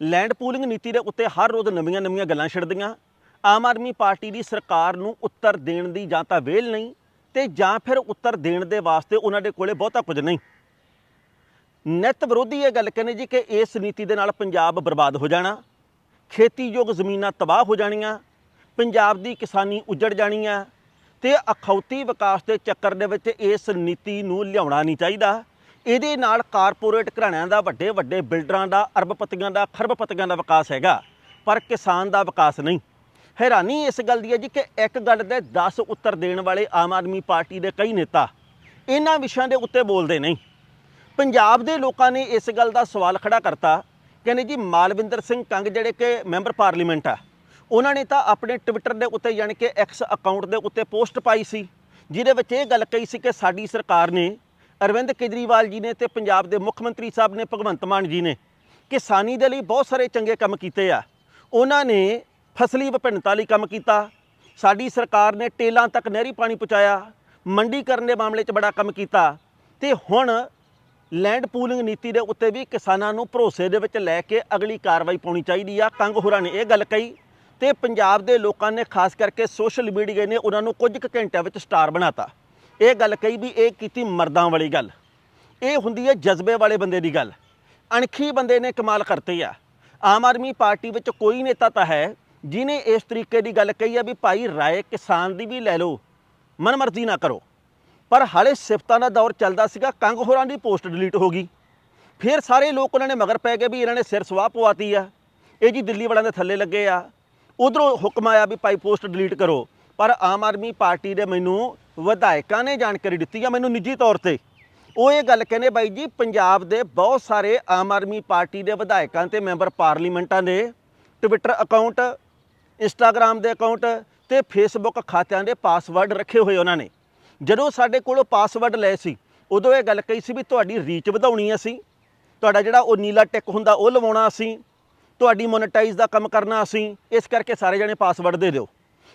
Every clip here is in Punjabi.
ਲੈਂਡ ਪੂਲਿੰਗ ਨੀਤੀ ਦੇ ਉੱਤੇ ਹਰ ਰੋਜ਼ ਨਵੀਆਂ-ਨਵੀਆਂ ਗੱਲਾਂ ਛਿੜਦੀਆਂ। ਆਮ ਆਦਮੀ ਪਾਰਟੀ ਦੀ ਸਰਕਾਰ ਨੂੰ ਉੱਤਰ ਦੇਣ ਦੀ ਜਾਂ ਤਾਂ ਵੇਲ ਨਹੀਂ ਤੇ ਜਾਂ ਫਿਰ ਉੱਤਰ ਦੇਣ ਦੇ ਵਾਸਤੇ ਉਹਨਾਂ ਦੇ ਕੋਲੇ ਬਹੁਤਾ ਕੁਝ ਨਹੀਂ। ਨਿਤ ਵਿਰੋਧੀ ਇਹ ਗੱਲ ਕਹਿੰਦੇ ਜੀ ਕਿ ਇਸ ਨੀਤੀ ਦੇ ਨਾਲ ਪੰਜਾਬ ਬਰਬਾਦ ਹੋ ਜਾਣਾ, ਖੇਤੀਯੋਗ ਜ਼ਮੀਨਾਂ ਤਬਾਹ ਹੋ ਜਾਣੀਆਂ, ਪੰਜਾਬ ਦੀ ਕਿਸਾਨੀ ਉਜੜ ਜਾਣੀ ਆ ਤੇ ਅਖੌਤੀ ਵਿਕਾਸ ਦੇ ਚੱਕਰ ਦੇ ਵਿੱਚ ਇਸ ਨੀਤੀ ਨੂੰ ਲਿਆਉਣਾ ਨਹੀਂ ਚਾਹੀਦਾ। ਇਹਦੇ ਨਾਲ ਕਾਰਪੋਰੇਟ ਘਰਾਣਿਆਂ ਦਾ, ਵੱਡੇ ਵੱਡੇ ਬਿਲਡਰਾਂ ਦਾ, ਅਰਬਪਤੀਆਂ ਦਾ, ਖਰਬਪਤੀਆਂ ਦਾ ਵਿਕਾਸ ਹੈਗਾ, ਪਰ ਕਿਸਾਨ ਦਾ ਵਿਕਾਸ ਨਹੀਂ। ਹੈਰਾਨੀ ਇਸ ਗੱਲ ਦੀ ਹੈ ਜੀ ਕਿ ਇੱਕ ਗੱਲ ਦੇ 10 ਉੱਤਰ ਦੇਣ ਵਾਲੇ ਆਮ ਆਦਮੀ ਪਾਰਟੀ ਦੇ ਕਈ ਨੇਤਾ ਇਹਨਾਂ ਵਿਸ਼ਿਆਂ ਦੇ ਉੱਤੇ ਬੋਲਦੇ ਨਹੀਂ। ਪੰਜਾਬ ਦੇ ਲੋਕਾਂ ਨੇ ਇਸ ਗੱਲ ਦਾ ਸਵਾਲ ਖੜਾ ਕਰਤਾ, ਕਹਿੰਦੇ ਜੀ ਮਾਲਵਿੰਦਰ ਸਿੰਘ ਕੰਗ ਜਿਹੜੇ ਕਿ ਮੈਂਬਰ ਪਾਰਲੀਮੈਂਟ ਆ, ਉਹਨਾਂ ਨੇ ਤਾਂ ਆਪਣੇ ਟਵਿੱਟਰ ਦੇ ਉੱਤੇ ਯਾਨੀ ਕਿ ਐਕਸ ਅਕਾਊਂਟ ਦੇ ਉੱਤੇ ਪੋਸਟ ਪਾਈ ਸੀ, ਜਿਹਦੇ ਵਿੱਚ ਇਹ ਗੱਲ ਕਹੀ ਸੀ ਕਿ ਸਾਡੀ ਸਰਕਾਰ ਨੇ ਅਰਵਿੰਦ ਕੇਜਰੀਵਾਲ ਜੀ ਨੇ ਤੇ ਪੰਜਾਬ ਦੇ ਮੁੱਖ ਮੰਤਰੀ ਸਾਹਿਬ ਨੇ ਭਗਵੰਤ ਮਾਨ ਜੀ ਨੇ ਕਿਸਾਨੀ ਦੇ ਲਈ ਬਹੁਤ ਸਾਰੇ ਚੰਗੇ ਕੰਮ ਕੀਤੇ ਆ। ਉਹਨਾਂ ਨੇ ਫਸਲੀ ਵਿਭਿੰਨਤਾ ਲਈ ਕੰਮ ਕੀਤਾ। ਸਾਡੀ ਸਰਕਾਰ ਨੇ ਟੇਲਾਂ ਤੱਕ ਨਹਿਰੀ ਪਾਣੀ ਪਹੁੰਚਾਇਆ। ਮੰਡੀਕਰਨ ਦੇ ਮਾਮਲੇ 'ਚ ਬੜਾ ਕੰਮ ਕੀਤਾ। ਤੇ ਹੁਣ ਲੈਂਡ ਪੂਲਿੰਗ ਨੀਤੀ ਦੇ ਉੱਤੇ ਵੀ ਕਿਸਾਨਾਂ ਨੂੰ ਭਰੋਸੇ ਦੇ ਵਿੱਚ ਲੈ ਕੇ ਅਗਲੀ ਕਾਰਵਾਈ ਪਾਉਣੀ ਚਾਹੀਦੀ ਆ। ਕੰਗ ਹੋਰਾਂ ਨੇ ਇਹ ਗੱਲ ਕਹੀ। ਤੇ ਪੰਜਾਬ ਦੇ ਲੋਕਾਂ ਨੇ ਖਾਸ ਕਰਕੇ ਸੋਸ਼ਲ ਮੀਡੀਆ ਨੇ ਉਹਨਾਂ ਨੂੰ ਕੁਝ ਕੁ ਘੰਟਿਆਂ ਵਿੱਚ ਸਟਾਰ ਬਣਾਤਾ। ਇਹ ਗੱਲ ਕਹੀ ਵੀ ਇਹ ਕੀਤੀ ਮਰਦਾਂ ਵਾਲੀ ਗੱਲ। ਇਹ ਹੁੰਦੀ ਹੈ ਜਜ਼ਬੇ ਵਾਲੇ ਬੰਦੇ ਦੀ ਗੱਲ। ਅਣਖੀ ਬੰਦੇ ਨੇ ਕਮਾਲ ਕਰਤੇ ਆ। ਆਮ ਆਦਮੀ ਪਾਰਟੀ ਵਿੱਚ ਕੋਈ ਨੇਤਾ ਤਾਂ ਹੈ ਜਿਨੇ ਇਸ ਤਰੀਕੇ ਦੀ ਗੱਲ ਕਹੀ ਆ ਵੀ ਭਾਈ ਰਾਏ ਕਿਸਾਨ ਦੀ ਵੀ ਲੈ ਲਓ, ਮਨਮਰਜ਼ੀ ਨਾ ਕਰੋ। ਪਰ ਹਾਲੇ ਸਿਫਤਾਂ ਦਾ ਦੌਰ ਚੱਲਦਾ ਸੀਗਾ, ਕੰਗ ਹੋਰਾਂ ਦੀ ਪੋਸਟ ਡਿਲੀਟ ਹੋ ਗਈ। ਫਿਰ ਸਾਰੇ ਲੋਕ ਉਹਨਾਂ ਨੇ ਮਗਰ ਪੈ ਗਏ ਵੀ ਇਹਨਾਂ ਨੇ ਸਿਰ ਸਵਾਹ ਪਵਾਤੀ ਆ। ਇਹ ਜੀ ਦਿੱਲੀ ਵਾਲਿਆਂ ਦੇ ਥੱਲੇ ਲੱਗੇ ਆ। ਉਧਰੋਂ ਹੁਕਮ ਆਇਆ ਵੀ ਭਾਈ ਪੋਸਟ ਡਿਲੀਟ ਕਰੋ। ਪਰ ਆਮ ਆਦਮੀ ਪਾਰਟੀ ਦੇ ਮੈਨੂੰ ਵਿਧਾਇਕਾਂ ਨੇ ਜਾਣਕਾਰੀ ਦਿੱਤੀ ਆ ਮੈਨੂੰ ਨਿੱਜੀ ਤੌਰ ਤੇ। ਉਹ ਇਹ ਗੱਲ ਕਹਿੰਦੇ, ਬਾਈ ਜੀ, ਪੰਜਾਬ ਦੇ ਬਹੁਤ ਸਾਰੇ ਆਮ ਆਦਮੀ ਪਾਰਟੀ ਦੇ ਵਿਧਾਇਕਾਂ ਤੇ ਮੈਂਬਰ ਪਾਰਲੀਮੈਂਟਾਂ ਦੇ ਟਵਿੱਟਰ ਅਕਾਊਂਟ ਇੰਸਟਾਗ੍ਰam ਦੇ ਅਕਾਊਂਟ ਤੇ ਫੇਸਬੁੱਕ ਖਾਤਿਆਂ ਦੇ ਪਾਸਵਰਡ ਰੱਖੇ ਹੋਏ ਉਹਨਾਂ ਨੇ। ਜਦੋਂ ਸਾਡੇ ਕੋਲੋਂ ਪਾਸਵਰਡ ਲਏ ਸੀ, ਉਦੋਂ ਇਹ ਗੱਲ ਕਹੀ ਸੀ ਵੀ ਤੁਹਾਡੀ ਰੀਚ ਵਧਾਉਣੀ ਅਸੀਂ। ਤੁਹਾਡਾ ਜਿਹੜਾ ਉਹ ਨੀਲਾ ਟਿਕ ਹੁੰਦਾ, ਉਹ ਲਵਾਉਣਾ ਅਸੀਂ। ਤੁਹਾਡੀ ਮੋਨੇਟਾਈਜ਼ ਦਾ ਕੰਮ ਕਰਨਾ ਅਸੀਂ। ਇਸ ਕਰਕੇ ਸਾਰੇ ਜਣੇ ਪਾਸਵਰਡ ਦੇ ਦਿਓ।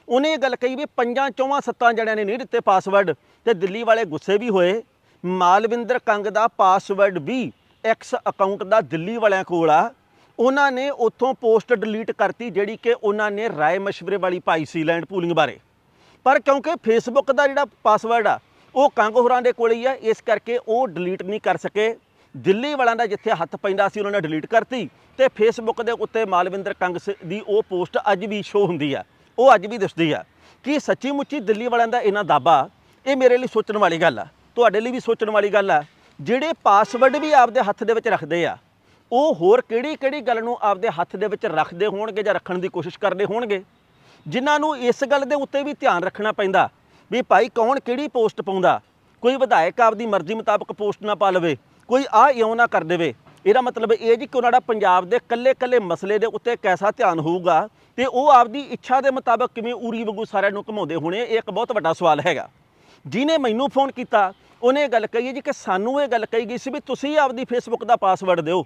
ਉਹਨੇ ਇਹ ਗੱਲ ਕਹੀ ਵੀ ਪੰਜਾਂ ਚੌਵਾਂ ਸੱਤਾਂ ਜਣਿਆਂ ਨੇ ਨਹੀਂ ਦਿੱਤੇ ਪਾਸਵਰਡ ਤੇ ਦਿੱਲੀ ਵਾਲੇ ਗੁੱਸੇ ਵੀ ਹੋਏ। ਮਾਲਵਿੰਦਰ ਕੰਗ ਦਾ ਪਾਸਵਰਡ ਵੀ ਐਕਸ ਅਕਾਊਂਟ ਦਾ ਦਿੱਲੀ ਵਾਲਿਆਂ ਕੋਲ ਆ। ਉਹਨਾਂ ਨੇ ਉੱਥੋਂ ਪੋਸਟ ਡਿਲੀਟ ਕਰਤੀ ਜਿਹੜੀ ਕਿ ਉਹਨਾਂ ਨੇ ਰਾਏ ਮਸ਼ਵਰੇ ਵਾਲੀ ਪਾਈ ਸੀ ਲੈਂਡ ਪੂਲਿੰਗ ਬਾਰੇ। ਪਰ ਕਿਉਂਕਿ ਫੇਸਬੁੱਕ ਦਾ ਜਿਹੜਾ ਪਾਸਵਰਡ ਆ, ਉਹ ਕੰਗ ਹੋਰਾਂ ਦੇ ਕੋਲ ਹੀ ਆ, ਇਸ ਕਰਕੇ ਉਹ ਡਿਲੀਟ ਨਹੀਂ ਕਰ ਸਕੇ। ਦਿੱਲੀ ਵਾਲਿਆਂ ਦਾ ਜਿੱਥੇ ਹੱਥ ਪੈਂਦਾ ਸੀ, ਉਹਨਾਂ ਨੇ ਡਿਲੀਟ ਕਰਤੀ ਤੇ ਫੇਸਬੁੱਕ ਦੇ ਉੱਤੇ ਮਾਲਵਿੰਦਰ ਕੰਗ ਸ- ਦੀ ਉਹ ਪੋਸਟ ਅੱਜ ਵੀ ਸ਼ੋ ਹੁੰਦੀ ਆ। ਉਹ ਅੱਜ ਵੀ ਦਿਸਦੀ ਆ ਕਿ ਸੱਚੀ ਮੁੱਚੀ ਦਿੱਲੀ ਵਾਲਿਆਂ ਦਾ ਇਹਨਾਂ ਦਾਬਾ, ਇਹ ਮੇਰੇ ਲਈ ਸੋਚਣ ਵਾਲੀ ਗੱਲ ਆ। ਤੁਹਾਡੇ ਲਈ ਵੀ ਸੋਚਣ ਵਾਲੀ ਗੱਲ ਆ। ਜਿਹੜੇ ਪਾਸਵਰਡ ਵੀ ਆਪਦੇ ਹੱਥ ਦੇ ਵਿੱਚ ਰੱਖਦੇ ਆ, ਉਹ ਹੋਰ ਕਿਹੜੀ ਕਿਹੜੀ ਗੱਲ ਨੂੰ ਆਪਦੇ ਹੱਥ ਦੇ ਵਿੱਚ ਰੱਖਦੇ ਹੋਣਗੇ ਜਾਂ ਰੱਖਣ ਦੀ ਕੋਸ਼ਿਸ਼ ਕਰਦੇ ਹੋਣਗੇ? ਜਿਨ੍ਹਾਂ ਨੂੰ ਇਸ ਗੱਲ ਦੇ ਉੱਤੇ ਵੀ ਧਿਆਨ ਰੱਖਣਾ ਪੈਂਦਾ ਵੀ ਭਾਈ ਕੌਣ ਕਿਹੜੀ ਪੋਸਟ ਪਾਉਂਦਾ? ਕੋਈ ਵਿਧਾਇਕ ਆਪਦੀ ਮਰਜ਼ੀ ਮੁਤਾਬਕ ਪੋਸਟ ਨਾ ਪਾ ਲਵੇ, ਕੋਈ ਆ ਇਉਂ ਨਾ ਕਰ ਦੇਵੇ। ਇਹਦਾ ਮਤਲਬ ਇਹ ਜੀ ਕਿ ਉਹਨਾਂ ਦਾ ਪੰਜਾਬ ਦੇ ਕੱਲੇ-ਕੱਲੇ ਮਸਲੇ ਦੇ ਉੱਤੇ ਕੈਸਾ ਧਿਆਨ ਹੋਊਗਾ ਤੇ ਉਹ ਆਪਦੀ ਇੱਛਾ ਦੇ ਮੁਤਾਬਕ ਕਿਵੇਂ ਉਰੀ ਵਗੂ ਸਾਰਿਆਂ ਨੂੰ ਘਮਾਉਂਦੇ ਹੋਣੇ, ਇਹ ਇੱਕ ਬਹੁਤ ਵੱਡਾ ਸਵਾਲ ਹੈਗਾ। ਜਿਹਨੇ ਮੈਨੂੰ ਫੋਨ ਕੀਤਾ, ਉਹਨੇ ਇਹ ਗੱਲ ਕਹੀ ਹੈ ਜੀ ਕਿ ਸਾਨੂੰ ਇਹ ਗੱਲ ਕਹੀ ਗਈ ਸੀ ਵੀ ਤੁਸੀਂ ਆਪਦੀ ਫੇਸਬੁੱਕ ਦਾ ਪਾਸਵਰਡ ਦਿਓ।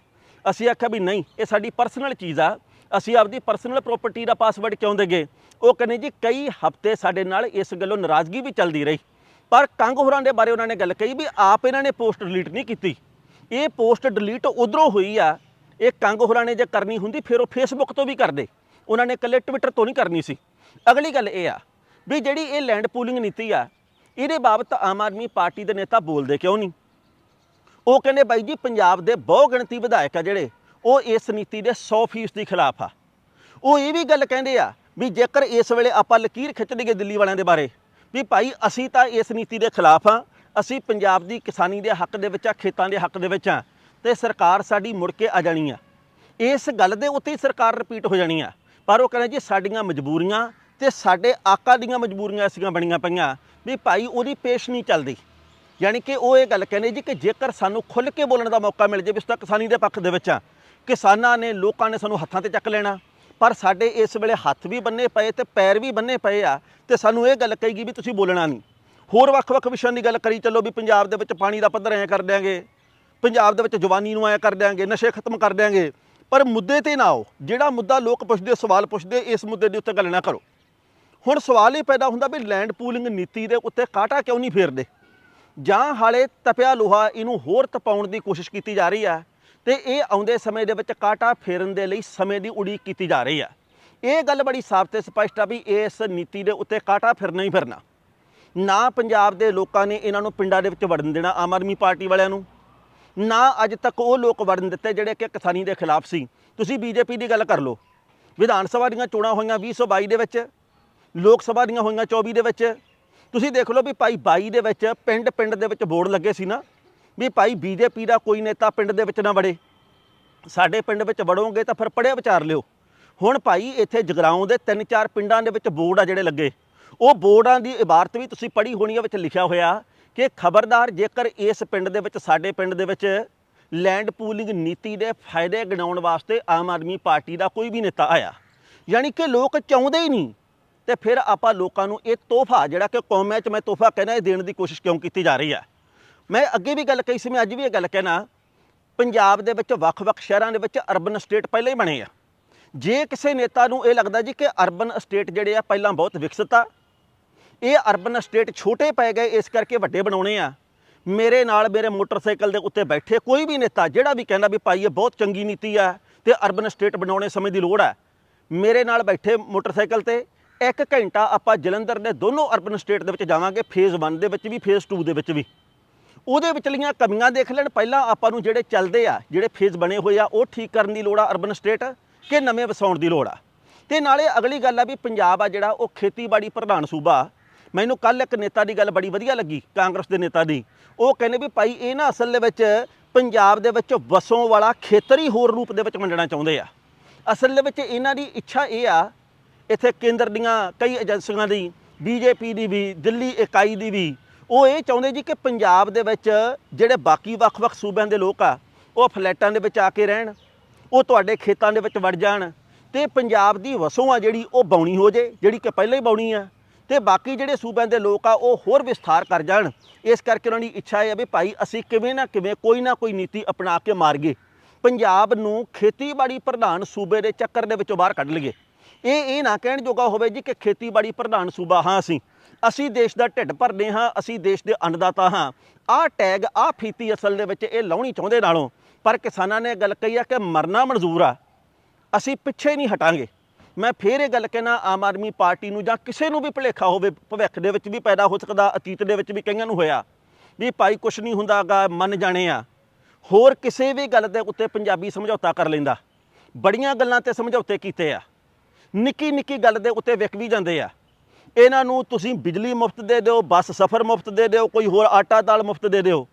ਅਸੀਂ ਆਖਿਆ ਵੀ ਨਹੀਂ, ਇਹ ਸਾਡੀ ਪਰਸਨਲ ਚੀਜ਼ ਆ। ਅਸੀਂ ਆਪਦੀ ਪਰਸਨਲ ਪ੍ਰਾਪਰਟੀ ਦਾ ਪਾਸਵਰਡ ਕਿਉਂ ਦੇਗੇ? ਉਹ ਕਹਿੰਦੇ ਜੀ, ਕਈ ਹਫ਼ਤੇ ਸਾਡੇ ਨਾਲ ਇਸ ਗੱਲੋਂ ਨਾਰਾਜ਼ਗੀ ਵੀ ਚੱਲਦੀ ਰਹੀ। ਪਰ ਕੰਗ ਹੋਰਾਂ ਦੇ ਬਾਰੇ ਉਹਨਾਂ ਨੇ ਗੱਲ ਕਹੀ ਵੀ ਆਪ ਇਹਨਾਂ ਨੇ ਪੋਸਟ ਡਿਲੀਟ ਨਹੀਂ ਕੀਤੀ। ਇਹ ਪੋਸਟ ਡਿਲੀਟ ਉਧਰੋਂ ਹੋਈ ਆ, ਇਹ ਕੰਗ ਹੋਰਾਂ ਨੇ ਜੇ ਕਰਨੀ ਹੁੰਦੀ, ਫਿਰ ਉਹ ਫੇਸਬੁੱਕ ਤੋਂ ਵੀ ਕਰਦੇ ਉਹਨਾਂ ਨੇ ਇਕੱਲੇ ਟਵਿੱਟਰ ਤੋਂ ਨਹੀਂ ਕਰਨੀ ਸੀ। ਅਗਲੀ ਗੱਲ ਇਹ ਆ ਵੀ ਜਿਹੜੀ ਇਹ ਲੈਂਡ ਪੂਲਿੰਗ ਨੀਤੀ ਆ, ਇਹਦੇ ਬਾਬਤ ਆਮ ਆਦਮੀ ਪਾਰਟੀ ਦੇ ਨੇਤਾ ਬੋਲਦੇ ਕਿਉਂ ਨਹੀਂ? ਉਹ ਕਹਿੰਦੇ ਬਾਈ ਜੀ, ਪੰਜਾਬ ਦੇ ਬਹੁ ਗਿਣਤੀ ਵਿਧਾਇਕ ਆ ਜਿਹੜੇ, ਉਹ ਇਸ ਨੀਤੀ ਦੇ 100% ਦੇ ਖਿਲਾਫ ਆ। ਉਹ ਇਹ ਵੀ ਗੱਲ ਕਹਿੰਦੇ ਆ ਵੀ ਜੇਕਰ ਇਸ ਵੇਲੇ ਆਪਾਂ ਲਕੀਰ ਖਿੱਚ ਦਈਏ ਦਿੱਲੀ ਵਾਲਿਆਂ ਦੇ ਬਾਰੇ, ਵੀ ਭਾਈ ਅਸੀਂ ਤਾਂ ਇਸ ਨੀਤੀ ਦੇ ਖਿਲਾਫ ਆ ਅਸੀਂ ਪੰਜਾਬ ਦੀ ਕਿਸਾਨੀ ਦੇ ਹੱਕ ਦੇ ਵਿੱਚ ਆ, ਖੇਤਾਂ ਦੇ ਹੱਕ ਦੇ ਵਿੱਚ ਆ ਤੇ ਸਰਕਾਰ ਸਾਡੀ ਮੁੜ ਕੇ ਆ ਜਾਣੀ ਆ। ਇਸ ਗੱਲ ਦੇ ਉੱਤੇ ਹੀ ਸਰਕਾਰ ਰਿਪੀਟ ਹੋ ਜਾਣੀ ਆ। ਪਰ ਉਹ ਕਹਿੰਦੇ ਜੀ ਸਾਡੀਆਂ ਮਜਬੂਰੀਆਂ ਤੇ ਸਾਡੇ ਆਕਾ ਦੀਆਂ ਮਜਬੂਰੀਆਂ ਐਸੀਆਂ ਬਣੀਆਂ ਪਈਆਂ ਵੀ ਭਾਈ ਉਹਦੀ ਪੇਸ਼ ਨਹੀਂ ਚੱਲਦੀ। ਯਾਨੀ ਕਿ ਉਹ ਇਹ ਗੱਲ ਕਹਿੰਦੇ ਜੀ ਕਿ ਜੇਕਰ ਸਾਨੂੰ ਖੁੱਲ੍ਹ ਕੇ ਬੋਲਣ ਦਾ ਮੌਕਾ ਮਿਲ ਜਾਵੇ, ਇਸ ਤਾਂ ਕਿਸਾਨੀ ਦੇ ਪੱਖ ਦੇ ਵਿੱਚ ਆ, ਕਿਸਾਨਾਂ ਨੇ ਲੋਕਾਂ ਨੇ ਸਾਨੂੰ ਹੱਥਾਂ ਤੇ ਚੱਕ ਲੈਣਾ। ਪਰ ਸਾਡੇ ਇਸ ਵੇਲੇ ਹੱਥ ਵੀ ਬੰਨੇ ਪਏ ਤੇ ਪੈਰ ਵੀ ਬੰਨੇ ਪਏ ਆ ਤੇ ਸਾਨੂੰ ਇਹ ਗੱਲ ਕਹੀ ਗਈ ਵੀ ਤੁਸੀਂ ਬੋਲਣਾ ਨਹੀਂ। ਹੋਰ ਵੱਖ-ਵੱਖ ਵਿਸ਼ਿਆਂ ਦੀ ਗੱਲ ਕਰੀ ਚੱਲੋ ਵੀ ਪੰਜਾਬ ਦੇ ਵਿੱਚ ਪਾਣੀ ਦਾ ਪੱਧਰ ਐਂ ਕਰ ਦਿਆਂਗੇ। ਪੰਜਾਬ ਦੇ ਵਿੱਚ ਜਵਾਨੀ ਨੂੰ ਐਂ ਕਰ ਦਿਆਂਗੇ, ਨਸ਼ੇ ਖਤਮ ਕਰ ਦਿਆਂਗੇ। ਪਰ ਮੁੱਦੇ ਤੇ ਨਾ ਆਓ। ਜਿਹੜਾ ਮੁੱਦਾ ਲੋਕ ਪੁੱਛਦੇ, ਸਵਾਲ ਪੁੱਛਦੇ, ਇਸ ਮੁੱਦੇ ਦੇ ਉੱਤੇ ਗੱਲ ਨਾ ਕਰੋ। ਹੁਣ ਸਵਾਲ ਇਹ ਪੈਦਾ ਹੁੰਦਾ ਵੀ ਲੈਂਡ ਪੂਲਿੰਗ ਨੀਤੀ ਦੇ ਉੱਤੇ ਕਾਟਾ ਕਿਉਂ ਨਹੀਂ ਫੇਰਦੇ? ਜਾਂ ਹਾਲੇ ਤਪਿਆ ਲੋਹਾ ਇਹਨੂੰ ਹੋਰ ਤਪਾਉਣ ਦੀ ਕੋਸ਼ਿਸ਼ ਕੀਤੀ ਜਾ ਰਹੀ ਹੈ ਤੇ ਇਹ ਆਉਂਦੇ ਸਮੇਂ ਦੇ ਵਿੱਚ ਕਾਟਾ ਫੇਰਨ ਦੇ ਲਈ ਸਮੇਂ ਦੀ ਉਡੀਕ ਕੀਤੀ ਜਾ ਰਹੀ ਹੈ ਇਹ ਗੱਲ ਬੜੀ ਸਾਫ਼ ਤੇ ਸਪਸ਼ਟ ਆ ਵੀ ਇਸ ਨੀਤੀ ਦੇ ਉੱਤੇ ਕਾਟਾ ਫਿਰਨਾ ਹੀ ਫਿਰਨਾ। ਨਾ ਪੰਜਾਬ ਦੇ ਲੋਕਾਂ ਨੇ ਇਹਨਾਂ ਨੂੰ ਪਿੰਡਾਂ ਦੇ ਵਿੱਚ ਵੜਨ ਦੇਣਾ ਆਮ ਆਦਮੀ ਪਾਰਟੀ ਵਾਲਿਆਂ ਨੂੰ। ਨਾ ਅੱਜ ਤੱਕ ਉਹ ਲੋਕ ਵੜਨ ਦਿੱਤੇ ਜਿਹੜੇ ਕਿ ਕਿਸਾਨੀ ਦੇ ਖਿਲਾਫ ਸੀ। ਤੁਸੀਂ ਬੀਜੇਪੀ ਦੀ ਗੱਲ ਕਰ ਲਓ। ਵਿਧਾਨ ਸਭਾ ਦੀਆਂ ਚੋਣਾਂ ਹੋਈਆਂ 2022 ਦੇ ਵਿੱਚ, ਲੋਕ ਸਭਾ ਦੀਆਂ ਹੋਈਆਂ 24 ਦੇ ਵਿੱਚ। ਤੁਸੀਂ ਦੇਖ ਲਓ ਵੀ ਭਾਈ 22 ਦੇ ਵਿੱਚ ਪਿੰਡ ਪਿੰਡ ਦੇ ਵਿੱਚ ਬੋਰਡ ਲੱਗੇ ਸੀ ਨਾ, ਵੀ ਭਾਈ ਬੀਜੇਪੀ ਦਾ ਕੋਈ ਨੇਤਾ ਪਿੰਡ ਦੇ ਵਿੱਚ ਨਾ ਵੜੇ। ਸਾਡੇ ਪਿੰਡ ਵਿੱਚ ਵੜੋਗੇ ਤਾਂ ਫਿਰ ਪੜਿਆ ਵਿਚਾਰ ਲਿਓ। ਹੁਣ ਭਾਈ ਇੱਥੇ ਜਗਰਾਉਂ ਦੇ ਤਿੰਨ ਚਾਰ ਪਿੰਡਾਂ ਦੇ ਵਿੱਚ ਬੋਰਡ ਆ ਜਿਹੜੇ ਲੱਗੇ। ਉਹ ਬੋਰਡਾਂ ਦੀ ਇਬਾਰਤ ਵੀ ਤੁਸੀਂ ਪੜ੍ਹੀ ਹੋਣੀ ਆ, ਵਿੱਚ ਲਿਖਿਆ ਹੋਇਆ ਕਿ ਖਬਰਦਾਰ ਜੇਕਰ ਇਸ ਪਿੰਡ ਦੇ ਵਿੱਚ, ਸਾਡੇ ਪਿੰਡ ਦੇ ਵਿੱਚ ਲੈਂਡ ਪੂਲਿੰਗ ਨੀਤੀ ਦੇ ਫਾਇਦੇ ਗਿਣਾਉਣ ਵਾਸਤੇ ਆਮ ਆਦਮੀ ਪਾਰਟੀ ਦਾ ਕੋਈ ਵੀ ਨੇਤਾ ਆਇਆ, ਯਾਨੀ ਕਿ ਲੋਕ ਚਾਹੁੰਦੇ ਹੀ ਨਹੀਂ, ਤੇ ਫਿਰ ਆਪਾਂ ਲੋਕਾਂ ਨੂੰ ਇਹ ਤੋਹਫਾ, ਜਿਹੜਾ ਕਿ ਕੌਮਾਂ 'ਚ ਮੈਂ ਤੋਹਫਾ ਕਹਿੰਦਾ, ਇਹ ਦੇਣ ਦੀ ਕੋਸ਼ਿਸ਼ ਕਿਉਂ ਕੀਤੀ ਜਾ ਰਹੀ ਹੈ ਮੈਂ ਅੱਗੇ ਵੀ ਗੱਲ ਕਹੀ ਸੀ, ਮੈਂ ਅੱਜ ਵੀ ਇਹ ਗੱਲ ਕਹਿਣਾ, ਪੰਜਾਬ ਦੇ ਵਿੱਚ ਵੱਖ-ਵੱਖ ਸ਼ਹਿਰਾਂ ਦੇ ਵਿੱਚ ਅਰਬਨ ਸਟੇਟ ਪਹਿਲਾਂ ਹੀ ਬਣੇ ਆ। ਜੇ ਕਿਸੇ ਨੇਤਾ ਨੂੰ ਇਹ ਲੱਗਦਾ ਜੀ ਕਿ ਅਰਬਨ ਸਟੇਟ ਜਿਹੜੇ ਆ ਪਹਿਲਾਂ ਬਹੁਤ ਵਿਕਸਿਤ ਆ, ਇਹ ਅਰਬਨ ਸਟੇਟ ਛੋਟੇ ਪੈ ਗਏ, ਇਸ ਕਰਕੇ ਵੱਡੇ ਬਣਾਉਣੇ ਆ, ਮੇਰੇ ਨਾਲ ਮੇਰੇ ਮੋਟਰਸਾਈਕਲ ਦੇ ਉੱਤੇ ਬੈਠੇ ਕੋਈ ਵੀ ਨੇਤਾ ਜਿਹੜਾ ਵੀ ਕਹਿੰਦਾ ਵੀ ਭਾਈ ਇਹ ਬਹੁਤ ਚੰਗੀ ਨੀਤੀ ਆ ਤੇ ਅਰਬਨ ਸਟੇਟ ਬਣਾਉਣੇ ਸਮੇਂ ਦੀ ਲੋੜ ਆ, ਮੇਰੇ ਨਾਲ ਬੈਠੇ ਮੋਟਰਸਾਈਕਲ ਤੇ ਇੱਕ ਘੰਟਾ ਆਪਾਂ ਜਲੰਧਰ ਦੇ ਦੋਨੋਂ ਅਰਬਨ ਸਟੇਟ ਦੇ ਵਿੱਚ ਜਾਵਾਂਗੇ, ਫੇਜ਼ 1 ਦੇ ਵਿੱਚ ਵੀ, ਫੇਜ਼ 2 ਦੇ ਵਿੱਚ ਵੀ। ਉਹਦੇ ਵਿਚਲੀਆਂ ਕਮੀਆਂ ਦੇਖ ਲੈਣ, ਪਹਿਲਾਂ ਆਪਾਂ ਨੂੰ ਜਿਹੜੇ ਚੱਲਦੇ ਆ, ਜਿਹੜੇ ਫੇਜ਼ ਬਣੇ ਹੋਏ ਆ, ਉਹ ਠੀਕ ਕਰਨ ਦੀ ਲੋੜ ਆ ਅਰਬਨ ਸਟੇਟ। ਕਿ ਨਵੇਂ ਵਸਾਉਣ ਦੀ ਲੋੜ ਆ। ਤੇ ਨਾਲੇ ਅਗਲੀ ਗੱਲ ਆ ਵੀ ਪੰਜਾਬ ਆ ਜਿਹੜਾ, ਉਹ ਖੇਤੀਬਾੜੀ ਪ੍ਰਧਾਨ ਸੂਬਾ। ਮੈਨੂੰ ਕੱਲ ਇੱਕ ਨੇਤਾ ਦੀ ਗੱਲ ਬੜੀ ਵਧੀਆ ਲੱਗੀ, ਕਾਂਗਰਸ ਦੇ ਨੇਤਾ ਦੀ। ਉਹ ਕਹਿੰਦੇ ਵੀ ਭਾਈ, ਇਹ ਨਾ ਅਸਲ ਦੇ ਵਿੱਚ ਪੰਜਾਬ ਦੇ ਵਿੱਚ ਵਸੋਂ ਵਾਲਾ ਖੇਤਰ ਹੀ ਹੋਰ ਰੂਪ ਦੇ ਵਿੱਚ ਵੰਡਣਾ ਚਾਹੁੰਦੇ ਆ। ਅਸਲ ਦੇ ਵਿੱਚ ਇਹਨਾਂ ਦੀ ਇੱਛਾ ਇਹ ਆ, ਇੱਥੇ ਕੇਂਦਰ ਦੀਆਂ ਕਈ ਏਜੰਸੀਆਂ ਦੀ, ਬੀਜੇਪੀ ਦੀ ਵੀ, ਦਿੱਲੀ ਇਕਾਈ ਦੀ ਵੀ, ਉਹ ਇਹ ਚਾਹੁੰਦੇ ਜੀ ਕਿ ਪੰਜਾਬ ਦੇ ਵਿੱਚ ਜਿਹੜੇ ਬਾਕੀ ਵੱਖ-ਵੱਖ ਸੂਬਿਆਂ ਦੇ ਲੋਕ ਆ, ਉਹ ਫਲੈਟਾਂ ਦੇ ਵਿੱਚ ਆ ਕੇ ਰਹਿਣ। ਉਹ ਤੁਹਾਡੇ ਖੇਤਾਂ ਦੇ ਵਿੱਚ ਵੜ ਜਾਣ ਤੇ ਪੰਜਾਬ ਦੀ ਵਸੋਂ ਆ ਜਿਹੜੀ ਉਹ ਬਾਉਣੀ ਹੋ ਜੇ, ਜਿਹੜੀ ਕਿ ਪਹਿਲਾਂ ਹੀ ਬਾਉਣੀ ਆ। ਤੇ ਬਾਕੀ ਜਿਹੜੇ ਸੂਬਿਆਂ ਦੇ ਲੋਕ ਆ, ਉਹ ਹੋਰ ਵਿਸਥਾਰ ਕਰ ਜਾਣ। ਇਸ ਕਰਕੇ ਉਹਨਾਂ ਦੀ ਇੱਛਾ ਹੈ ਵੀ ਭਾਈ ਅਸੀਂ ਕਿਵੇਂ ਨਾ ਕਿਵੇਂ ਕੋਈ ਨਾ ਕੋਈ ਨੀਤੀ ਅਪਣਾ ਕੇ ਮਾਰਗੇ ਪੰਜਾਬ ਨੂੰ ਖੇਤੀਬਾੜੀ ਪ੍ਰਧਾਨ ਸੂਬੇ ਦੇ ਚੱਕਰ ਦੇ ਵਿੱਚੋਂ ਬਾਹਰ ਕੱਢ ਲਈਏ। ਇਹ ਇਹ ਨਾ ਕਹਿਣ ਜੋਗਾ ਹੋਵੇ ਜੀ ਕਿ ਖੇਤੀਬਾੜੀ ਪ੍ਰਧਾਨ ਸੂਬਾ, ਹਾਂ ਅਸੀਂ। ਅਸੀਂ ਦੇਸ਼ ਦਾ ਢਿੱਡ ਭਰਦੇ ਹਾਂ, ਅਸੀਂ ਦੇਸ਼ ਦੇ ਅੰਨਦਾਤਾ ਹਾਂ। ਆਹ ਟੈਗ ਆਹ ਫੀਤੀ ਅਸਲ ਦੇ ਵਿੱਚ ਇਹ ਲਾਉਣੀ ਚਾਹੁੰਦੇ ਨਾਲੋਂ। ਪਰ ਕਿਸਾਨਾਂ ਨੇ ਇਹ ਗੱਲ ਕਹੀ ਆ ਕਿ ਮਰਨਾ ਮਨਜ਼ੂਰ ਆ, ਅਸੀਂ ਪਿੱਛੇ ਨਹੀਂ ਹਟਾਂਗੇ। ਮੈਂ ਫੇਰ ਇਹ ਗੱਲ ਕਹਿਣਾ ਆਮ ਆਦਮੀ ਪਾਰਟੀ ਨੂੰ ਜਾਂ ਕਿਸੇ ਨੂੰ ਵੀ ਭੁਲੇਖਾ ਹੋਵੇ, ਭਵਿੱਖ ਦੇ ਵਿੱਚ ਵੀ ਪੈਦਾ ਹੋ ਸਕਦਾ, ਅਤੀਤ ਦੇ ਵਿੱਚ ਵੀ ਕਈਆਂ ਨੂੰ ਹੋਇਆ ਵੀ ਭਾਈ ਕੁਛ ਨਹੀਂ ਹੁੰਦਾਗਾ ਮੰਨ ਜਾਣੇ ਆ। ਹੋਰ ਕਿਸੇ ਵੀ ਗੱਲ ਦੇ ਉੱਤੇ ਪੰਜਾਬੀ ਸਮਝੌਤਾ ਕਰ ਲੈਂਦਾ। ਬੜੀਆਂ ਗੱਲਾਂ ਤੇ ਸਮਝੌਤੇ ਕੀਤੇ ਆ। ਨਿੱਕੀ ਨਿੱਕੀ ਗੱਲ ਦੇ ਉੱਤੇ ਵਿਕ ਵੀ ਜਾਂਦੇ ਆ। ਇਹਨਾਂ ਨੂੰ ਤੁਸੀਂ ਬਿਜਲੀ ਮੁਫਤ ਦੇ ਦਿਓ, ਬੱਸ ਸਫ਼ਰ ਮੁਫਤ ਦੇ ਦਿਓ, ਕੋਈ ਹੋਰ ਆਟਾ ਦਾਲ ਮੁਫਤ ਦੇ ਦਿਓ।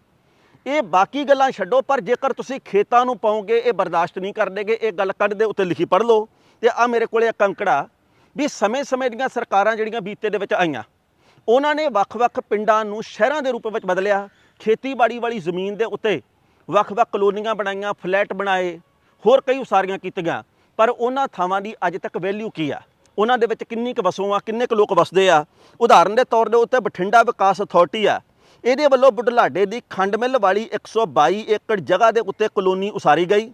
ਇਹ ਬਾਕੀ ਗੱਲਾਂ ਛੱਡੋ, ਪਰ ਜੇਕਰ ਤੁਸੀਂ ਖੇਤਾਂ ਨੂੰ ਪਾਓਗੇ, ਇਹ ਬਰਦਾਸ਼ਤ ਨਹੀਂ ਕਰਦੇਗੇ ਇਹ ਗੱਲ ਕੱਢ ਦੇ ਉੱਤੇ ਲਿਖੀ ਪੜ੍ਹ ਲਓ। ਤੇ ਆ ਮੇਰੇ ਕੋਲੇ ਇੱਕ ਅੰਕੜਾ ਵੀ ਸਮੇਂ-ਸਮੇਂ ਦੀਆਂ ਸਰਕਾਰਾਂ ਜਿਹੜੀਆਂ ਬੀਤੇ ਦੇ ਵਿੱਚ ਆਈਆਂ, ਉਹਨਾਂ ਨੇ ਵੱਖ-ਵੱਖ ਪਿੰਡਾਂ ਨੂੰ ਸ਼ਹਿਰਾਂ ਦੇ ਰੂਪ ਵਿੱਚ ਬਦਲਿਆ। ਖੇਤੀਬਾੜੀ ਵਾਲੀ ਜ਼ਮੀਨ ਦੇ ਉੱਤੇ ਵੱਖ-ਵੱਖ ਕਲੋਨੀਆਂ ਬਣਾਈਆਂ, ਫਲੈਟ ਬਣਾਏ, ਹੋਰ ਕਈ ਉਸਾਰੀਆਂ ਕੀਤੀਆਂ। ਪਰ ਉਹਨਾਂ ਥਾਵਾਂ ਦੀ ਅੱਜ ਤੱਕ ਵੈਲਿਊ ਕੀ ਆ? ਉਹਨਾਂ ਦੇ ਵਿੱਚ ਕਿੰਨੀ ਕੁ ਵਸੋਂ ਆ, ਕਿੰਨੇ ਕੁ ਲੋਕ ਵਸਦੇ ਆ? ਉਦਾਹਰਨ ਦੇ ਤੌਰ ਦੇ ਉੱਤੇ ਬਠਿੰਡਾ ਵਿਕਾਸ ਅਥਾਰਟੀ ਆ। ਇਹਦੇ ਵੱਲੋਂ ਬੁਢਲਾਡੇ ਦੀ ਖੰਡ ਮਿੱਲ ਵਾਲੀ 122 ਏਕੜ ਜਗ੍ਹਾ ਦੇ ਉੱਤੇ ਕਲੋਨੀ ਉਸਾਰੀ ਗਈ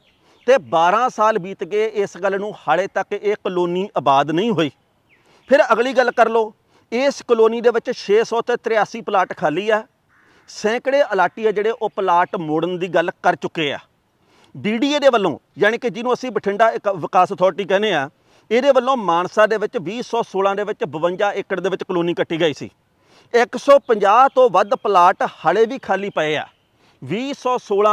ਤੇ 12 ਸਾਲ ਬੀਤ ਗਏ ਇਸ ਗੱਲ ਨੂੰ ਹਾਲੇ ਤੱਕ ਇਹ ਕਲੋਨੀ ਆਬਾਦ ਨਹੀਂ ਹੋਈ। ਫਿਰ ਅਗਲੀ ਗੱਲ ਕਰ ਲਓ, ਇਸ ਕਲੋਨੀ ਦੇ ਵਿੱਚ 600 ਤੇ 83 ਪਲਾਟ ਖਾਲੀ ਆ। ਸੈਂਕੜੇ ਅਲਾਟੀ ਆ ਜਿਹੜੇ ਉਹ ਪਲਾਟ ਮੋੜਨ ਦੀ ਗੱਲ ਕਰ ਚੁੱਕੇ ਆ। ਬੀਡੀਏ ਦੇ ਵੱਲੋਂ, ਯਾਨੀ ਕਿ ਜਿਹਨੂੰ ਅਸੀਂ ਬਠਿੰਡਾ ਇੱਕ ਵਿਕਾਸ ਅਥਾਰਟੀ ਕਹਿੰਦੇ ਆ, ਇਹਦੇ ਵੱਲੋਂ ਮਾਨਸਾ ਦੇ ਵਿੱਚ 2016 ਦੇ ਵਿੱਚ 52 ਏਕੜ ਦੇ ਵਿੱਚ ਕਲੋਨੀ ਕੱਟੀ ਗਈ ਸੀ। 150 ਤੋਂ ਵੱਧ ਪਲਾਟ ਹਲੇ ਵੀ ਖਾਲੀ ਪਏ ਆ। 2016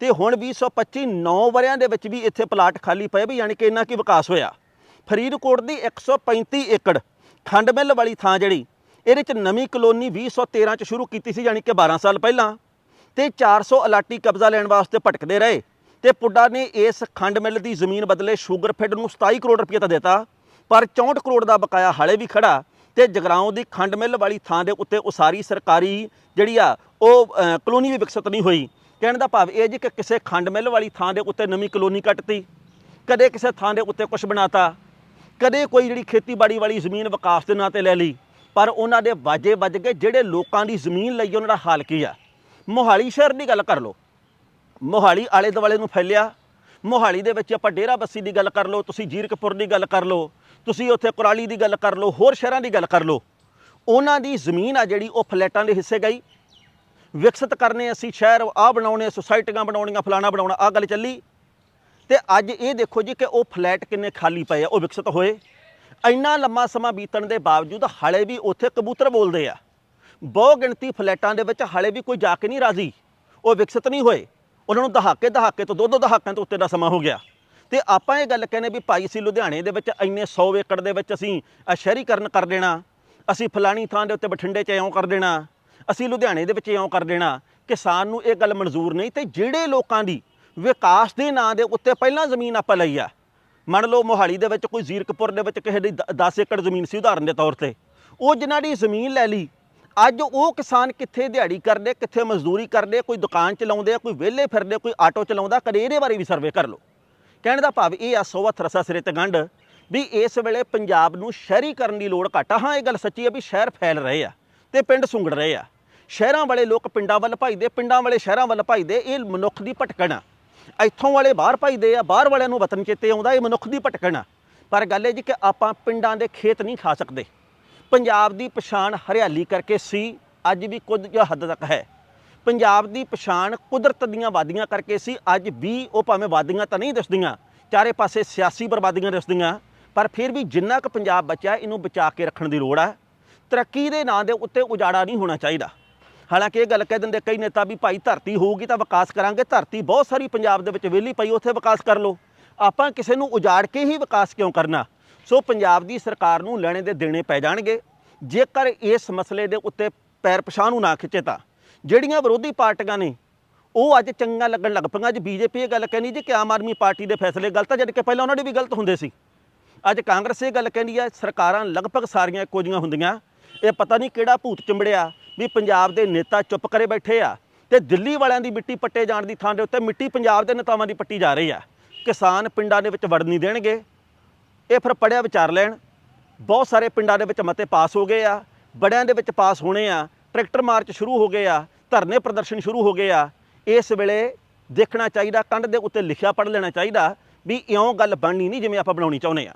ਤੇ ਹੁਣ 2025 9 ਵਰਿਆਂ ਦੇ ਵਿੱਚ ਵੀ ਇੱਥੇ ਪਲਾਟ ਖਾਲੀ ਪਏ ਵੀ ਯਾਨੀ ਕਿ ਇੰਨਾ ਕੀ ਵਿਕਾਸ ਹੋਇਆ। ਫਰੀਦਕੋਟ ਦੀ 135 ਏਕੜ ਖੰਡ ਮਿੱਲ ਵਾਲੀ ਥਾਂ ਜਿਹੜੀ, ਇਹਦੇ ਚ ਨਵੀਂ ਕਲੋਨੀ 2013 ਚ ਸ਼ੁਰੂ ਕੀਤੀ ਸੀ ਯਾਨੀ ਕਿ 12 ਸਾਲ ਪਹਿਲਾਂ ਤੇ 400 ਅਲਾਟੀ ਕਬਜ਼ਾ ਲੈਣ ਵਾਸਤੇ ਭਟਕਦੇ ਰਹੇ ਤੇ ਪੁੱਡਾ ਨੇ ਇਸ ਖੰਡ ਮਿੱਲ ਦੀ ਜ਼ਮੀਨ ਬਦਲੇ ਸ਼ੂਗਰ ਸ਼ੂਗਰਫੈਡ ਨੂੰ 27 ਕਰੋੜ ਰੁਪਏ ਤਾਂ ਦਿੱਤਾ, ਪਰ 64 ਕਰੋੜ ਦਾ ਬਕਾਇਆ ਹਾਲੇ ਵੀ ਖੜਾ ਤੇ ਜਗਰਾਉਂ ਦੀ ਖੰਡ ਮਿੱਲ ਵਾਲੀ ਥਾਂ ਦੇ ਉੱਤੇ ਉਸਾਰੀ ਸਰਕਾਰੀ ਜਿਹੜੀ ਆ, ਉਹ ਕਲੋਨੀ ਵੀ ਵਿਕਸਿਤ ਨਹੀਂ ਹੋਈ। ਕਹਿਣ ਦਾ ਭਾਵ ਇਹ ਜੀ ਕਿ ਕਿਸੇ ਖੰਡ ਮਿੱਲ ਵਾਲੀ ਥਾਂ ਦੇ ਉੱਤੇ ਨਵੀਂ ਕਲੋਨੀ ਕੱਟਤੀ। ਕਦੇ ਕਿਸੇ ਥਾਂ ਦੇ ਉੱਤੇ ਕੁਝ ਬਣਾਤਾ। ਕਦੇ ਕੋਈ ਜਿਹੜੀ ਖੇਤੀਬਾੜੀ ਵਾਲੀ ਜ਼ਮੀਨ ਵਿਕਾਸ ਦੇ ਨਾਂ ਤੇ ਲੈ ਲਈ। ਪਰ ਉਹਨਾਂ ਦੇ ਵਾਜੇ ਵੱਜ ਗਏ, ਜਿਹੜੇ ਲੋਕਾਂ ਦੀ ਜ਼ਮੀਨ ਲਈ ਉਹਨਾਂ ਦਾ ਹਾਲ ਕੀ ਆ? ਮੋਹਾਲੀ ਸ਼ਹਿਰ ਦੀ ਗੱਲ ਕਰ ਲਓ। ਮੋਹਾਲੀ ਆਲੇ ਦੁਆਲੇ ਨੂੰ ਫੈਲਿਆ। ਮੋਹਾਲੀ ਦੇ ਵਿੱਚ ਆਪਾਂ ਡੇਰਾ ਬੱਸੀ ਦੀ ਗੱਲ ਕਰ ਲਓ, ਤੁਸੀਂ ਜੀਰਕਪੁਰ ਦੀ ਗੱਲ ਕਰ ਲਓ। ਤੁਸੀਂ ਉੱਥੇ ਕੁਰਾਲੀ ਦੀ ਗੱਲ ਕਰ ਲਓ, ਹੋਰ ਸ਼ਹਿਰਾਂ ਦੀ ਗੱਲ ਕਰ ਲਓ। ਉਹਨਾਂ ਦੀ ਜ਼ਮੀਨ ਆ ਜਿਹੜੀ, ਉਹ ਫਲੈਟਾਂ ਦੇ ਹਿੱਸੇ ਗਈ। ਵਿਕਸਿਤ ਕਰਨੇ ਅਸੀਂ ਸ਼ਹਿਰ ਆ ਬਣਾਉਣੇ, ਸੁਸਾਇਟੀਆਂ ਬਣਾਉਣੀਆਂ, ਫਲਾਣਾ ਬਣਾਉਣਾ ਆ ਗੱਲ ਚੱਲੀ। ਤੇ ਅੱਜ ਇਹ ਦੇਖੋ ਜੀ ਕਿ ਉਹ ਫਲੈਟ ਕਿੰਨੇ ਖਾਲੀ ਪਏ ਆ, ਉਹ ਵਿਕਸਿਤ ਹੋਏ। ਇੰਨਾ ਲੰਮਾ ਸਮਾਂ ਬੀਤਣ ਦੇ ਬਾਵਜੂਦ ਹਾਲੇ ਵੀ ਉੱਥੇ ਕਬੂਤਰ ਬੋਲਦੇ ਆ। ਬਹੁ ਗਿਣਤੀ ਫਲੈਟਾਂ ਦੇ ਵਿੱਚ ਹਾਲੇ ਵੀ ਕੋਈ ਜਾ ਕੇ ਨਹੀਂ ਰਾਜ਼ੀ। ਉਹ ਵਿਕਸਿਤ ਨਹੀਂ ਹੋਏ। ਉਹਨਾਂ ਨੂੰ ਦਹਾਕੇ ਦਹਾਕੇ ਤੋਂ ਦੋ ਦੋ ਦਹਾਕਿਆਂ ਤੋਂ ਉੱਤੇ ਦਾ ਸਮਾਂ ਹੋ ਗਿਆ। ਤੇ ਆਪਾਂ ਇਹ ਗੱਲ ਕਹਿੰਦੇ ਵੀ ਭਾਈ ਅਸੀਂ ਲੁਧਿਆਣੇ ਦੇ ਵਿੱਚ ਇੰਨੇ 100 ਏਕੜ ਦੇ ਵਿੱਚ ਅਸੀਂ ਅ, ਸ਼ਹਿਰੀਕਰਨ ਕਰ ਦੇਣਾ ਅਸੀਂ ਫਲਾਣੀ ਥਾਂ ਦੇ ਉੱਤੇ ਬਠਿੰਡੇ 'ਚ ਇਉਂ ਕਰ ਦੇਣਾ ਅਸੀਂ ਲੁਧਿਆਣੇ ਦੇ ਵਿੱਚ ਇਉਂ ਕਰ ਦੇਣਾ ਕਿਸਾਨ ਨੂੰ ਇਹ ਗੱਲ ਮਨਜ਼ੂਰ ਨਹੀਂ ਤੇ ਜਿਹੜੇ ਲੋਕਾਂ ਦੀ ਵਿਕਾਸ ਦੇ ਨਾਂ ਦੇ ਉੱਤੇ ਪਹਿਲਾਂ ਜ਼ਮੀਨ ਆਪਾਂ ਲਈ ਆ ਮੰਨ ਲਓ ਮੋਹਾਲੀ ਦੇ ਵਿੱਚ ਕੋਈ ਜ਼ੀਰਕਪੁਰ ਦੇ ਵਿੱਚ ਕਿਸੇ ਦੀ 10 ਏਕੜ ਜ਼ਮੀਨ ਸੀ ਉਦਾਹਰਨ ਦੇ ਤੌਰ ਤੇ ਉਹ ਜਿਨ੍ਹਾਂ ਦੀ ਜ਼ਮੀਨ ਲੈ ਲਈ ਅੱਜ ਉਹ ਕਿਸਾਨ ਕਿੱਥੇ ਦਿਹਾੜੀ ਕਰਦੇ ਕਿੱਥੇ ਮਜ਼ਦੂਰੀ ਕਰਦੇ ਕੋਈ ਦੁਕਾਨ ਚਲਾਉਂਦੇ ਆ ਕੋਈ ਵਿਹਲੇ ਫਿਰਦੇ ਕੋਈ ਆਟੋ ਚਲਾਉਂਦਾ ਕਦੇ ਇਹਦੇ ਬਾਰੇ ਵੀ ਸਰਵੇ ਕਰ ਲਓ। ਕਹਿਣ ਦਾ ਭਾਵ ਇਹ ਆ ਸੋਵਤ ਰਸਾ ਸਿਰੇ ਤੇ ਗੰਢ, ਵੀ ਇਸ ਵੇਲੇ ਪੰਜਾਬ ਨੂੰ ਸ਼ਹਿਰੀਕਰਨ ਦੀ ਲੋੜ ਘੱਟ ਆ। ਹਾਂ, ਇਹ ਗੱਲ ਸੱਚੀ ਹੈ ਵੀ ਸ਼ਹਿਰ ਫੈਲ ਰਹੇ ਆ ਤੇ ਪਿੰਡ ਸੁੰਗੜ ਰਹੇ ਆ। ਸ਼ਹਿਰਾਂ ਵਾਲੇ ਲੋਕ ਪਿੰਡਾਂ ਵੱਲ ਭਜਦੇ, ਪਿੰਡਾਂ ਵਾਲੇ ਸ਼ਹਿਰਾਂ ਵੱਲ ਭਜਦੇ, ਇਹ ਮਨੁੱਖ ਦੀ ਭਟਕਣ ਆ। ਇੱਥੋਂ ਵਾਲੇ ਬਾਹਰ ਭਜਦੇ ਆ, ਬਾਹਰ ਵਾਲਿਆਂ ਨੂੰ ਵਤਨ ਚੇਤੇ ਆਉਂਦਾ, ਇਹ ਮਨੁੱਖ ਦੀ ਭਟਕਣ ਆ। ਪਰ ਗੱਲ ਇਹ ਜੀ ਕਿ ਆਪਾਂ ਪਿੰਡਾਂ ਦੇ ਖੇਤ ਨਹੀਂ ਖਾ ਸਕਦੇ। ਪੰਜਾਬ ਦੀ ਪਛਾਣ ਹਰਿਆਲੀ ਕਰਕੇ ਸੀ, ਅੱਜ ਵੀ ਕੁਝ ਹੱਦ ਤੱਕ ਹੈ। ਪੰਜਾਬ ਦੀ ਪਛਾਣ ਕੁਦਰਤ ਦੀਆਂ ਵਾਦੀਆਂ ਕਰਕੇ ਸੀ। ਅੱਜ ਵੀ ਉਹ ਭਾਵੇਂ ਵਾਦੀਆਂ ਤਾਂ ਨਹੀਂ ਦਿਸਦੀਆਂ, ਚਾਰੇ ਪਾਸੇ ਸਿਆਸੀ ਬਰਬਾਦੀਆਂ ਦਿਸਦੀਆਂ, ਪਰ ਫਿਰ ਵੀ ਜਿੰਨਾ ਕੁ ਪੰਜਾਬ ਬਚਿਆ, ਇਹਨੂੰ ਬਚਾ ਕੇ ਰੱਖਣ ਦੀ ਲੋੜ ਹੈ ਤਰੱਕੀ ਦੇ ਨਾਂ ਦੇ ਉੱਤੇ ਉਜਾੜਾ ਨਹੀਂ ਹੋਣਾ ਚਾਹੀਦਾ। ਹਾਲਾਂਕਿ ਇਹ ਗੱਲ ਕਹਿ ਦਿੰਦੇ ਕਈ ਨੇਤਾ ਵੀ, ਭਾਈ ਧਰਤੀ ਹੋਊਗੀ ਤਾਂ ਵਿਕਾਸ ਕਰਾਂਗੇ। ਧਰਤੀ ਬਹੁਤ ਸਾਰੀ ਪੰਜਾਬ ਦੇ ਵਿੱਚ ਵਿਹਲੀ ਪਈ, ਉੱਥੇ ਵਿਕਾਸ ਕਰ ਲਓ। ਆਪਾਂ ਕਿਸੇ ਨੂੰ ਉਜਾੜ ਕੇ ਹੀ ਵਿਕਾਸ ਕਿਉਂ ਕਰਨਾ? ਸੋ ਪੰਜਾਬ ਦੀ ਸਰਕਾਰ ਨੂੰ ਲੈਣੇ ਦੇ ਦੇਣੇ ਪੈ ਜਾਣਗੇ। ਜੇਕਰ ਇਸ ਮਸਲੇ ਦੇ ਉੱਤੇ ਪੈਰ ਪਛਾਣ ਨੂੰ ਨਾ ਖਿੱਚੇ ਤਾਂ। ਜਿਹੜੀਆਂ ਵਿਰੋਧੀ ਪਾਰਟੀਆਂ ਨੇ, ਉਹ ਅੱਜ ਚੰਗਾ ਲੱਗਣ ਲੱਗ ਪਈਆਂ। ਅੱਜ ਬੀਜੇਪੀ ਇਹ ਗੱਲ ਕਹਿੰਦੀ ਜੀ ਕਿ ਆਮ ਆਦਮੀ ਪਾਰਟੀ ਦੇ ਫੈਸਲੇ ਗਲਤ ਆ, ਜਦ ਕਿ ਪਹਿਲਾਂ ਉਹਨਾਂ ਦੇ ਵੀ ਗਲਤ ਹੁੰਦੇ ਸੀ। ਅੱਜ ਕਾਂਗਰਸ ਇਹ ਗੱਲ ਕਹਿੰਦੀ ਹੈ ਸਰਕਾਰਾਂ ਲਗਭਗ ਸਾਰੀਆਂ ਇੱਕੋ ਜਿਹੀਆਂ ਹੁੰਦੀਆਂ। ਇਹ ਪਤਾ ਨਹੀਂ ਕਿਹੜਾ ਭੂਤ ਚਿੰਬੜਿਆ ਵੀ ਪੰਜਾਬ ਦੇ ਨੇਤਾ ਚੁੱਪ ਕਰੇ ਬੈਠੇ ਆ ਤੇ ਦਿੱਲੀ ਵਾਲਿਆਂ ਦੀ ਮਿੱਟੀ ਪੱਟੇ ਜਾਣ ਦੀ ਥਾਂ ਦੇ ਉੱਤੇ ਮਿੱਟੀ ਪੰਜਾਬ ਦੇ ਨੇਤਾਵਾਂ ਦੀ ਪੱਟੀ ਜਾ ਰਹੀ ਆ। ਕਿਸਾਨ ਪਿੰਡਾਂ ਦੇ ਵਿੱਚ ਵੜ ਨਹੀਂ ਦੇਣਗੇ। ਇਹ ਫਿਰ ਪੜਿਆ ਵਿਚਾਰ ਲੈਣ। ਬਹੁਤ ਸਾਰੇ ਪਿੰਡਾਂ ਦੇ ਵਿੱਚ ਮਤੇ ਪਾਸ ਹੋ ਗਏ ਆ। ਬੜਿਆਂ ਦੇ ਵਿੱਚ ਪਾਸ ਹੋਣੇ ਆ। ਟਰੈਕਟਰ ਮਾਰਚ ਸ਼ੁਰੂ ਹੋ ਗਏ ਆ, ਧਰਨੇ ਪ੍ਰਦਰਸ਼ਨ ਸ਼ੁਰੂ ਹੋ ਗਏ ਆ, ਇਸ ਵੇਲੇ ਦੇਖਣਾ ਚਾਹੀਦਾ, ਕੰਧ ਦੇ ਉੱਤੇ ਲਿਖਿਆ ਪੜ੍ਹ ਲੈਣਾ ਚਾਹੀਦਾ ਵੀ ਇਉਂ ਗੱਲ ਬਣਨੀ ਨਹੀਂ ਜਿਵੇਂ ਆਪਾਂ ਬਣਾਉਣੀ ਚਾਹੁੰਦੇ ਆ।